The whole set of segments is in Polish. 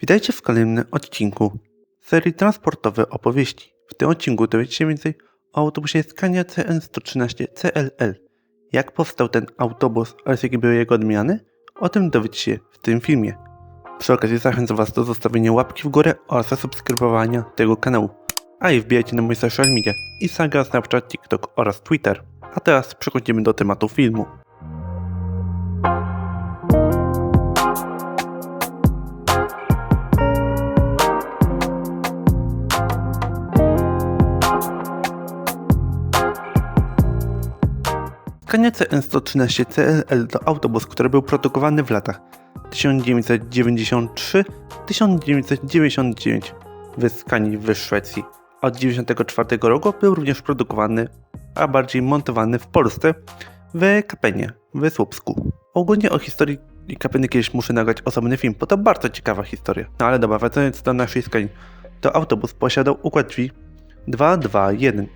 Witajcie w kolejnym odcinku serii transportowej opowieści. W tym odcinku dowiecie się więcej o autobusie Scania CN113 CLL. Jak powstał ten autobus oraz jakie były jego odmiany? O tym dowiecie się w tym filmie. Przy okazji zachęcam Was do zostawienia łapki w górę oraz zasubskrybowania tego kanału. A i wbijajcie na moje social media Instagram, Snapchat, TikTok oraz Twitter. A teraz przechodzimy do tematu filmu. Scania CN113 CLL to autobus, który był produkowany w latach 1993-1999 w Skanii w Szwecji. Od 1994 roku był również produkowany, a bardziej montowany w Polsce w Kapenie, w Słupsku. Ogólnie o historii Kapeny kiedyś muszę nagrać osobny film, bo to bardzo ciekawa historia. No ale dobra, wracając do naszej Skanii. To autobus posiadał układ drzwi 221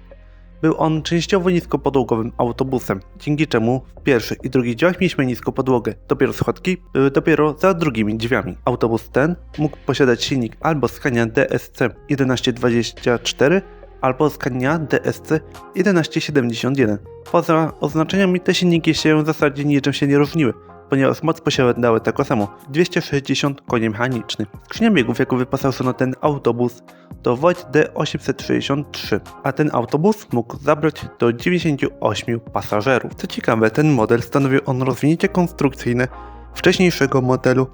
był on częściowo niskopodłogowym autobusem, dzięki czemu w pierwszych i drugich działach mieliśmy niską podłogę. Dopiero schodki były dopiero za drugimi drzwiami. Autobus ten mógł posiadać silnik albo Scania DSC 1124 albo Scania DSC 1171. Poza oznaczeniami te silniki się w zasadzie niczym się nie różniły, ponieważ moc posiadały taką samą 260 koni mechanicznych. Skrzynia biegów, jaką wyposażono ten autobus, to Voigt D863, a ten autobus mógł zabrać do 98 pasażerów. Co ciekawe, ten model stanowił on rozwinięcie konstrukcyjne wcześniejszego modelu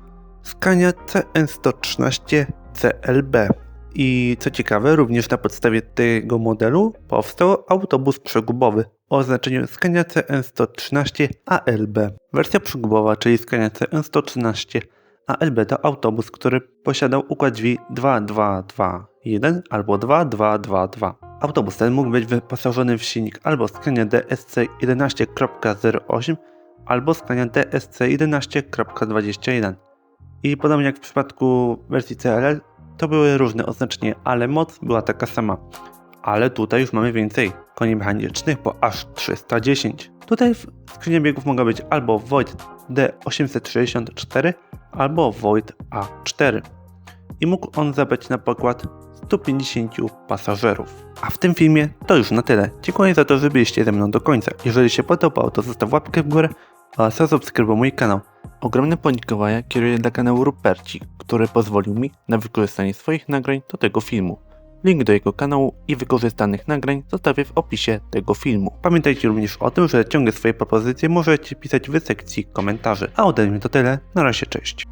Scania CN113 CLB. I co ciekawe, również na podstawie tego modelu powstał autobus przegubowy o oznaczeniu Scania CN113 ALB. Wersja przegubowa, czyli Scania CN113 ALB to autobus, który posiadał układ drzwi 2221 albo 2222. Autobus ten mógł być wyposażony w silnik albo Scania DSC 11.08 albo Scania DSC 11.21. I podobnie jak w przypadku wersji CLL, to były różne oznaczenia, ale moc była taka sama. Ale tutaj już mamy więcej koni mechanicznych, bo aż 310. Tutaj w skrzyni biegów mogła być albo Void D864, albo Void A4. I mógł on zabrać na pokład 150 pasażerów. A w tym filmie to już na tyle. Dziękuję za to, że byliście ze mną do końca. Jeżeli się podobało, to zostaw łapkę w górę oraz zasubskrybuj mój kanał. Ogromne podziękowania kieruję dla kanału Ruperci, który pozwolił mi na wykorzystanie swoich nagrań do tego filmu. Link do jego kanału i wykorzystanych nagrań zostawię w opisie tego filmu. Pamiętajcie również o tym, że ciągle swoje propozycje możecie pisać w sekcji komentarzy. A ode mnie to tyle, na razie cześć.